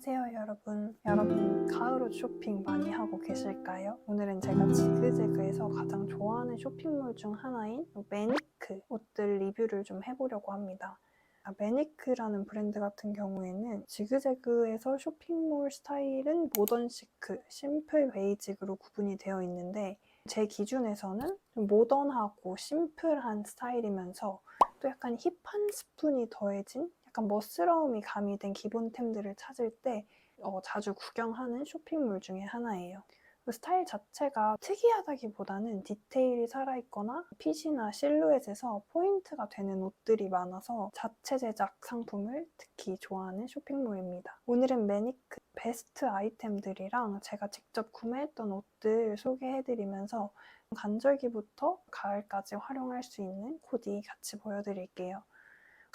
안녕하세요 여러분 여러분 가을 옷 쇼핑 많이 하고 계실까요? 오늘은 제가 지그재그에서 가장 좋아하는 쇼핑몰 중 하나인 매니크 옷들 리뷰를 좀 해보려고 합니다 아, 매니크라는 브랜드 같은 경우에는 지그재그에서 쇼핑몰 스타일은 모던 시크, 심플 베이직으로 구분이 되어 있는데 제 기준에서는 좀 모던하고 심플한 스타일이면서 또 약간 힙한 스푼이 더해진 약간 멋스러움이 가미된 기본템들을 찾을 때 어, 자주 구경하는 쇼핑몰 중에 하나예요. 그 스타일 자체가 특이하다기보다는 디테일이 살아있거나 핏이나 실루엣에서 포인트가 되는 옷들이 많아서 자체 제작 상품을 특히 좋아하는 쇼핑몰입니다. 오늘은 매니크 베스트 아이템들이랑 제가 직접 구매했던 옷들 소개해드리면서 간절기부터 가을까지 활용할 수 있는 코디 같이 보여드릴게요.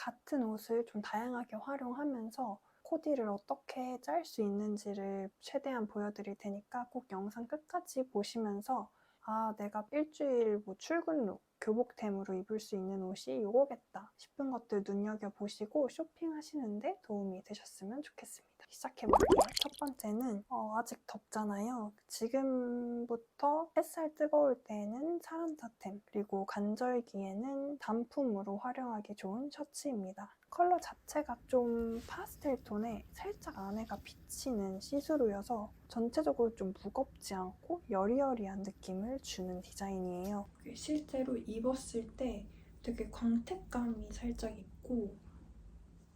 같은 옷을 좀 다양하게 활용하면서 코디를 어떻게 짤 수 있는지를 최대한 보여드릴 테니까 꼭 영상 끝까지 보시면서 아, 내가 일주일 뭐 출근룩, 교복템으로 입을 수 있는 옷이 이거겠다 싶은 것들 눈여겨보시고 쇼핑하시는데 도움이 되셨으면 좋겠습니다. 시작해볼게요. 첫 번째는 어, 아직 덥잖아요. 지금부터 햇살 뜨거울 때에는 사란타템 그리고 간절기에는 단품으로 활용하기 좋은 셔츠입니다. 컬러 자체가 좀 파스텔 톤에 살짝 안에가 비치는 시스루여서 전체적으로 좀 무겁지 않고 여리여리한 느낌을 주는 디자인이에요. 실제로 입었을 때 되게 광택감이 살짝 있고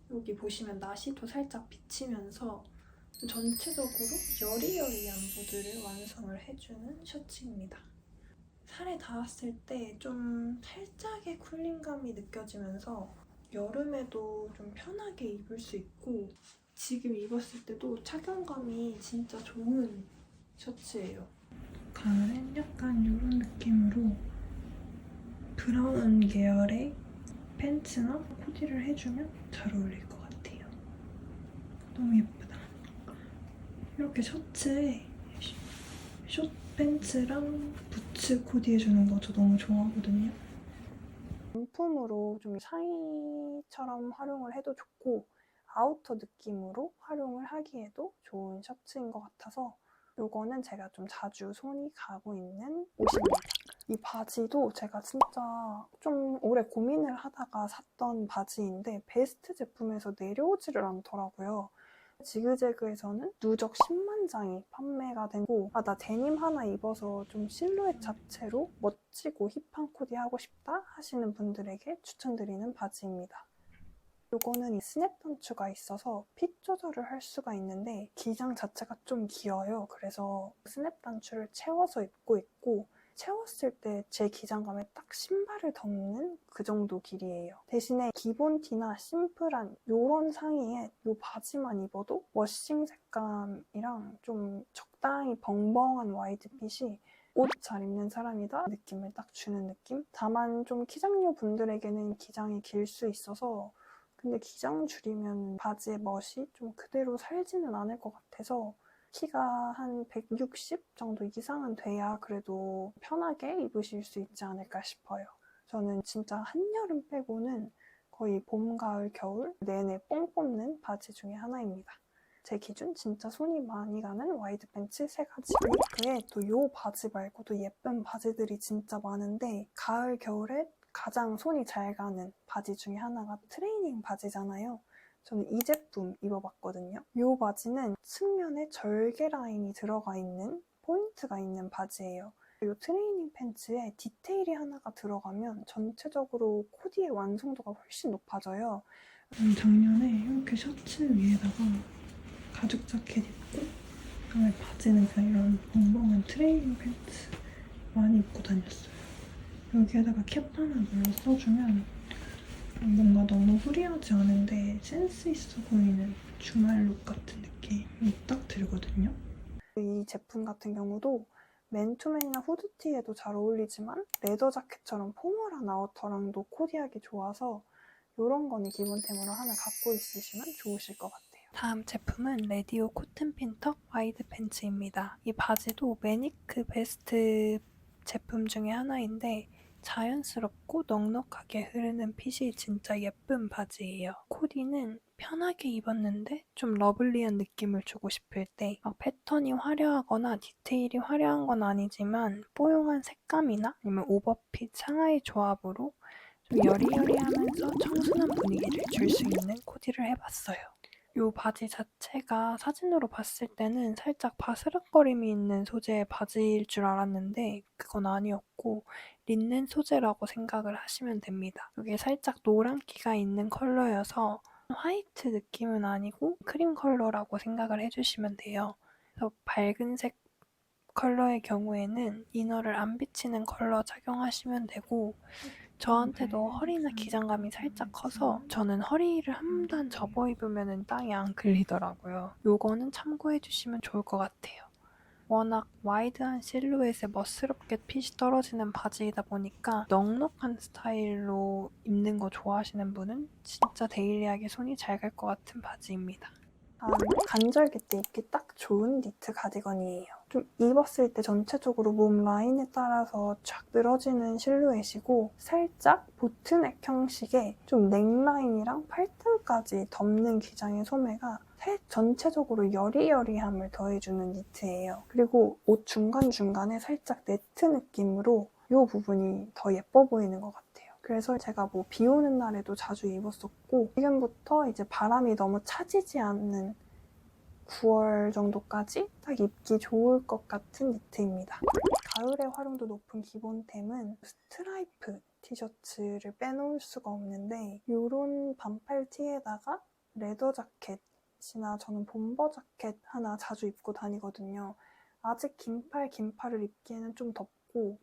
여기 보시면 나시도 살짝 비치면서 전체적으로 여리여리한 무드를 완성을 해주는 셔츠입니다. 살에 닿았을 때 좀 살짝의 쿨링감이 느껴지면서 여름에도 좀 편하게 입을 수 있고 지금 입었을 때도 착용감이 진짜 좋은 셔츠예요. 가을엔 약간 이런 느낌으로 브라운 계열의 팬츠나 코디를 해주면 잘 어울릴 것 같아요. 너무 예쁘다. 이렇게 셔츠에 숏 팬츠랑 부츠 코디 해주는 거 저 너무 좋아하거든요. 단품으로 좀 상의처럼 활용을 해도 좋고 아우터 느낌으로 활용을 하기에도 좋은 셔츠인 것 같아서 이거는 제가 좀 자주 손이 가고 있는 옷입니다. 이 바지도 제가 진짜 좀 오래 고민을 하다가 샀던 바지인데 베스트 제품에서 내려오지를 않더라고요. 지그재그에서는 누적 10만 장이 판매가 되고 아 나 데님 하나 입어서 좀 실루엣 자체로 멋지고 힙한 코디 하고 싶다 하시는 분들에게 추천드리는 바지입니다. 요거는 이 스냅 단추가 있어서 핏 조절을 할 수가 있는데 기장 자체가 좀 길어요. 그래서 스냅 단추를 채워서 입고 있고 채웠을 때 제 기장감에 딱 신발을 덮는 그 정도 길이에요. 대신에 기본 티나 심플한 요런 상의에 요 바지만 입어도 워싱 색감이랑 좀 적당히 벙벙한 와이드 핏이 옷잘 입는 사람이다 느낌을 딱 주는 느낌? 다만 좀 키장녀 분들에게는 기장이 길 수 있어서 근데 기장 줄이면 바지의 멋이 좀 그대로 살지는 않을 것 같아서 키가 한 160 정도 이상은 돼야 그래도 편하게 입으실 수 있지 않을까 싶어요. 저는 진짜 한여름 빼고는 거의 봄, 가을, 겨울 내내 뽕 뽑는 바지 중에 하나입니다. 제 기준 진짜 손이 많이 가는 와이드 팬츠 세 가지. 그에 또이 바지 말고도 예쁜 바지들이 진짜 많은데 가을, 겨울에 가장 손이 잘 가는 바지 중에 하나가 트레이닝 바지잖아요. 저는 이 제품 입어봤거든요. 이 바지는 측면에 절개 라인이 들어가 있는 포인트가 있는 바지예요. 이 트레이닝 팬츠에 디테일이 하나가 들어가면 전체적으로 코디의 완성도가 훨씬 높아져요. 작년에 이렇게 셔츠 위에다가 가죽 자켓 입고 그다음에 바지는 그냥 이런 벙벙한 트레이닝 팬츠 많이 입고 다녔어요. 여기에다가 캡 하나 눌러 써주면 뭔가 너무 후리하지 않은데 센스 있어 보이는 주말 룩 같은 느낌이 딱 들거든요. 이 제품 같은 경우도 맨투맨이나 후드티에도 잘 어울리지만 레더 자켓처럼 포멀한 아우터랑도 코디하기 좋아서 이런 거는 기본템으로 하나 갖고 있으시면 좋으실 것 같아요. 다음 제품은 레디오 코튼 핀턱 와이드 팬츠입니다. 이 바지도 매니크 베스트 제품 중에 하나인데 자연스럽고 넉넉하게 흐르는 핏이 진짜 예쁜 바지예요. 코디는 편하게 입었는데 좀 러블리한 느낌을 주고 싶을 때 막 패턴이 화려하거나 디테일이 화려한 건 아니지만 뽀용한 색감이나 아니면 오버핏 상하이 조합으로 좀 여리여리하면서 청순한 분위기를 줄 수 있는 코디를 해봤어요. 요 바지 자체가 사진으로 봤을 때는 살짝 바스락거림이 있는 소재의 바지일 줄 알았는데 그건 아니었고 린넨 소재라고 생각을 하시면 됩니다. 이게 살짝 노란기가 있는 컬러여서 화이트 느낌은 아니고 크림 컬러라고 생각을 해주시면 돼요. 그래서 밝은색 컬러의 경우에는 이너를 안 비치는 컬러 착용하시면 되고 저한테도 허리나 기장감이 살짝 커서 저는 허리를 한 단 접어 입으면 땅에 안 걸리더라고요. 요거는 참고해 주시면 좋을 것 같아요. 워낙 와이드한 실루엣에 멋스럽게 핏이 떨어지는 바지이다 보니까 넉넉한 스타일로 입는 거 좋아하시는 분은 진짜 데일리하게 손이 잘 갈 것 같은 바지입니다. 다음은 간절기 때 입기 딱 좋은 니트 가디건이에요. 좀 입었을 때 전체적으로 몸 라인에 따라서 쫙 늘어지는 실루엣이고 살짝 보트넥 형식의 좀 넥라인이랑 팔등까지 덮는 기장의 소매가 살 전체적으로 여리여리함을 더해주는 니트예요. 그리고 옷 중간중간에 살짝 네트 느낌으로 이 부분이 더 예뻐 보이는 것 같아요. 그래서 제가 뭐 비 오는 날에도 자주 입었었고 지금부터 이제 바람이 너무 차지지 않는 9월 정도까지 딱 입기 좋을 것 같은 니트입니다. 가을에 활용도 높은 기본템은 스트라이프 티셔츠를 빼놓을 수가 없는데 이런 반팔 티에다가 레더 자켓이나 저는 bomber 자켓 하나 자주 입고 다니거든요. 아직 긴팔 긴팔을 입기에는 좀 덥고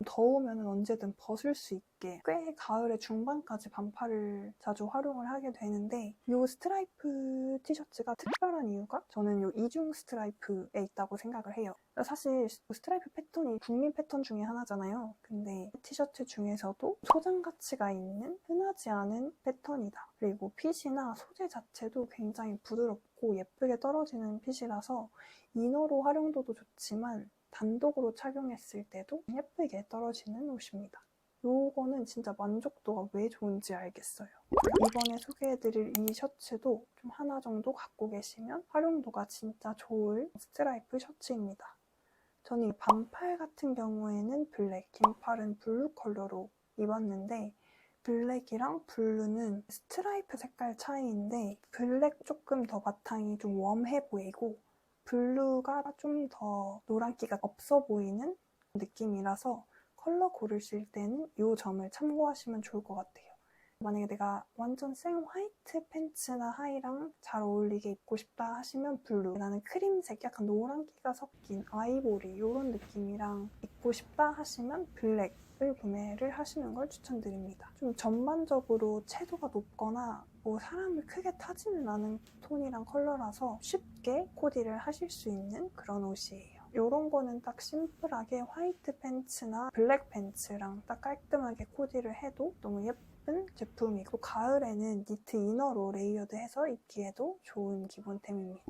더우면 언제든 벗을 수 있게 꽤 가을의 중반까지 반팔을 자주 활용을 하게 되는데 이 스트라이프 티셔츠가 특별한 이유가 저는 이 이중 스트라이프에 있다고 생각을 해요. 사실 스트라이프 패턴이 국민 패턴 중에 하나잖아요. 근데 티셔츠 중에서도 소장 가치가 있는 흔하지 않은 패턴이다. 그리고 핏이나 소재 자체도 굉장히 부드럽고 예쁘게 떨어지는 핏이라서 이너로 활용도도 좋지만 단독으로 착용했을 때도 예쁘게 떨어지는 옷입니다. 요거는 진짜 만족도가 왜 좋은지 알겠어요. 이번에 소개해드릴 이 셔츠도 좀 하나 정도 갖고 계시면 활용도가 진짜 좋을 스트라이프 셔츠입니다. 저는 이 반팔 같은 경우에는 블랙, 긴팔은 블루 컬러로 입었는데 블랙이랑 블루는 스트라이프 색깔 차이인데 블랙 조금 더 바탕이 좀 웜해 보이고 블루가 좀 더 노란기가 없어 보이는 느낌이라서 컬러 고르실 때는 이 점을 참고하시면 좋을 것 같아요. 만약에 내가 완전 생 화이트 팬츠나 하이랑 잘 어울리게 입고 싶다 하시면 블루 나는 크림색 약간 노란기가 섞인 아이보리 이런 느낌이랑 입고 싶다 하시면 블랙 을 구매를 하시는 걸 추천드립니다. 좀 전반적으로 채도가 높거나 뭐 사람을 크게 타지는 않은 톤이랑 컬러라서 쉽게 코디를 하실 수 있는 그런 옷이에요. 이런 거는 딱 심플하게 화이트 팬츠나 블랙 팬츠랑 딱 깔끔하게 코디를 해도 너무 예쁜 제품이고 가을에는 니트 이너로 레이어드해서 입기에도 좋은 기본템입니다.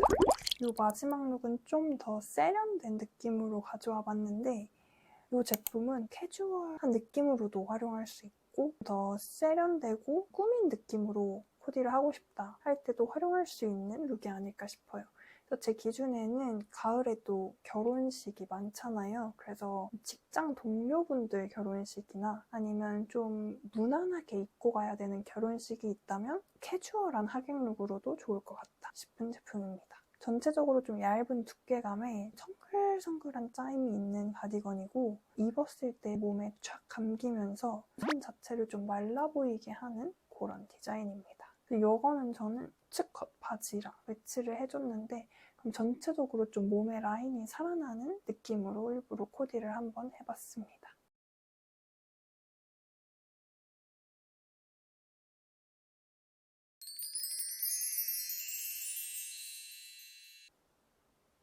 이 마지막 룩은 좀 더 세련된 느낌으로 가져와 봤는데 이 제품은 캐주얼한 느낌으로도 활용할 수 있고 더 세련되고 꾸민 느낌으로 코디를 하고 싶다 할 때도 활용할 수 있는 룩이 아닐까 싶어요. 제 기준에는 가을에도 결혼식이 많잖아요. 그래서 직장 동료분들 결혼식이나 아니면 좀 무난하게 입고 가야 되는 결혼식이 있다면 캐주얼한 하객룩으로도 좋을 것 같다 싶은 제품입니다. 전체적으로 좀 얇은 두께감에 성글성글한 짜임이 있는 가디건이고 입었을 때 몸에 쫙 감기면서 손 자체를 좀 말라 보이게 하는 그런 디자인입니다. 이거는 저는 측컷 바지랑 매치를 해줬는데 그럼 전체적으로 좀 몸의 라인이 살아나는 느낌으로 일부러 코디를 한번 해봤습니다.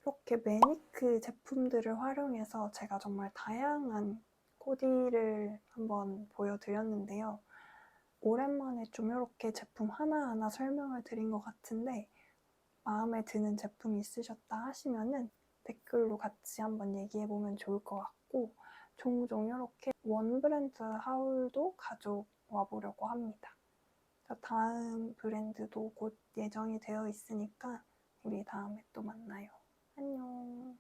이렇게 매니크 제품들을 활용해서 제가 정말 다양한 코디를 한번 보여드렸는데요. 오랜만에 좀 이렇게 제품 하나하나 설명을 드린 것 같은데 마음에 드는 제품이 있으셨다 하시면은 댓글로 같이 한번 얘기해 보면 좋을 것 같고 종종 이렇게 원 브랜드 하울도 가져와 보려고 합니다. 다음 브랜드도 곧 예정이 되어 있으니까 우리 다음에 또 만나요. 안녕.